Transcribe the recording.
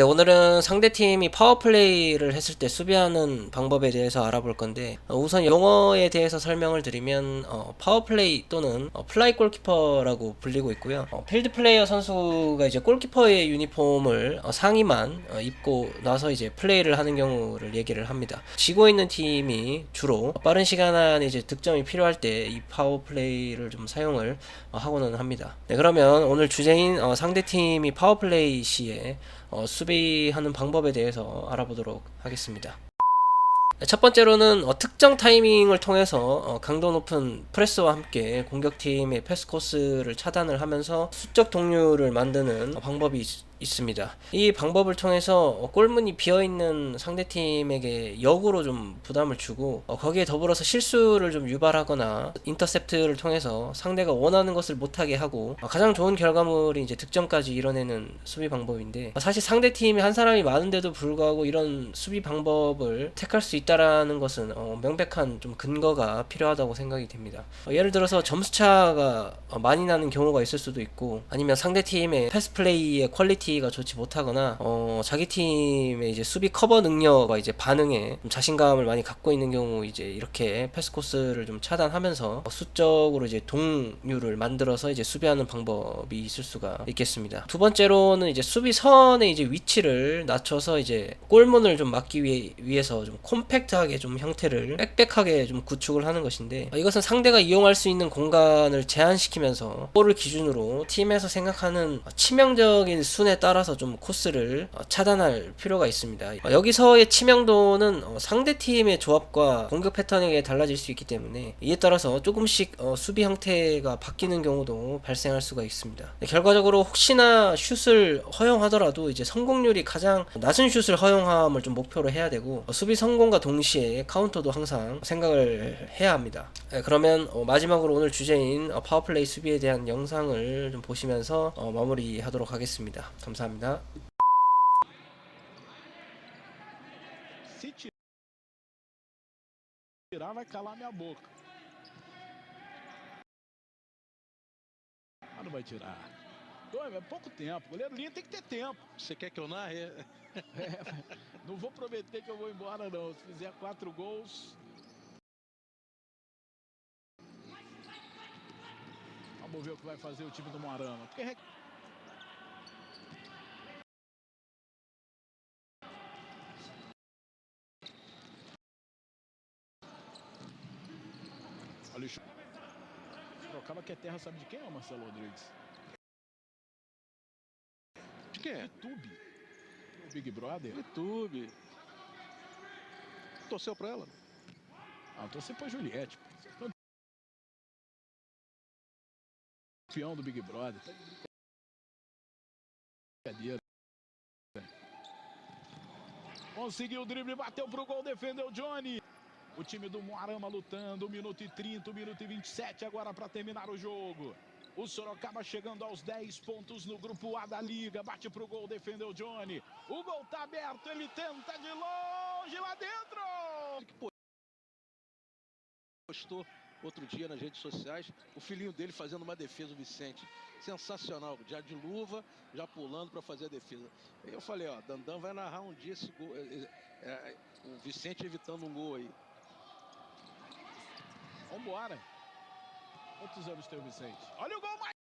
네, 오늘은 상대팀이 파워플레이를 했을 때 수비하는 방법에 대해서 알아볼 건데 어, 우선 용어에 대해서 설명을 드리면 어, 파워플레이 또는 어, 플라이 골키퍼라고 불리고 있고요. 어, 필드 플레이어 선수가 이제 골키퍼의 유니폼을 어, 상의만 어, 입고 나서 이제 플레이를 하는 경우를 얘기를 합니다. 지고 있는 팀이 주로 빠른 시간 안에 이제 득점이 필요할 때 이 파워플레이를 좀 사용을 어, 하고는 합니다. 네, 그러면 오늘 주제인 어, 상대팀이 파워플레이 시에 어, 수비 하는 방법에 대해서 알아보도록 하겠습니다. 네, 첫 번째로는 어, 특정 타이밍을 통해서 어, 강도 높은 프레스와 함께 공격팀의 패스 코스를 차단을 하면서 수적 동률을 만드는 어, 방법이 있, 있습니다. 이 방법을 통해서 어, 골문이 비어 있는 상대팀에게 역으로 좀 부담을 주고 어, 거기에 더불어서 실수를 좀 유발하거나 인터셉트를 통해서 상대가 원하는 것을 못하게 하고 어, 가장 좋은 결과물이 이제 득점까지 이뤄내는 수비 방법인데 어, 사실 상대팀이 한 사람이 많은데도 불구하고 이런 수비 방법을 택할 수 있다라는 것은 어, 명백한 좀 근거가 필요하다고 생각이 됩니다. 어, 예를 들어서 점수차가 어, 많이 나는 경우가 있을 수도 있고 아니면 상대팀의 패스 플레이의 퀄리티 가 좋지 못하거나 어, 자기 팀의 이제 수비 커버 능력과 이제 반응에 좀 자신감을 많이 갖고 있는 경우 이제 이렇게 패스 코스를 좀 차단하면서 어, 수적으로 이제 동률을 만들어서 이제 수비하는 방법이 있을 수가 있겠습니다. 두 번째로는 이제 수비선의 이제 위치를 낮춰서 이제 골문을 좀 막기 위해, 위해서 좀 콤팩트하게 좀 형태를 빽빽하게 좀 구축을 하는 것인데 어, 이것은 상대가 이용할 수 있는 공간을 제한시키면서 골을 기준으로 팀에서 생각하는 어, 치명적인 순에 따라서 좀 코스를 어, 차단할 필요가 있습니다. 어, 여기서의 치명도는 어, 상대 팀의 조합과 공격 패턴에 달라질 수 있기 때문에 이에 따라서 조금씩 어, 수비 형태가 바뀌는 경우도 발생할 수가 있습니다. 네, 결과적으로 혹시나 슛을 허용하더라도 이제 성공률이 가장 낮은 슛을 허용함을 좀 목표로 해야 되고 어, 수비 성공과 동시에 카운터도 항상 생각을 해야 합니다. 네, 그러면 어, 마지막으로 오늘 주제인 어, 파워플레이 수비에 대한 영상을 좀 보시면서 어, 마무리하도록 하겠습니다. 감사합니다. Se tirar, vai calar minha boca. Ah, não vai tirar. Dois, é pouco tempo. Goleiro linha tem que ter tempo. Você quer que eu narre? Não vou prometer que eu vou embora, não. Se fizer quatro gols. Vamos ver o que vai fazer o time do Moarama. Porque re- Olha o chute. Trocava que é terra, sabe de quem é o Marcelo Rodrigues? De quem é? YouTube. O Big Brother. YouTube. Torceu pra ela? Ah, você põe Juliette. pô. Campeão do Big Brother. Tá de Brincadeira. Conseguiu o drible, bateu pro gol, defendeu o Johnny. O time do Moarama lutando, 1 minuto e 30, 1 minuto e 27 agora para terminar o jogo. O Sorocaba chegando aos 10 pontos no grupo A da Liga. Bate pro gol, defendeu o Johnny. O gol tá aberto, ele tenta de longe lá dentro. Postou outro dia nas redes sociais o filhinho dele fazendo uma defesa, o Vicente. Sensacional, já de luva, já pulando pra fazer a defesa. Eu falei, ó, Dandan vai narrar um dia esse gol, é, é, o Vicente evitando um gol aí. Vambora. Quantos anos tem o Vicente? Olha o gol mais.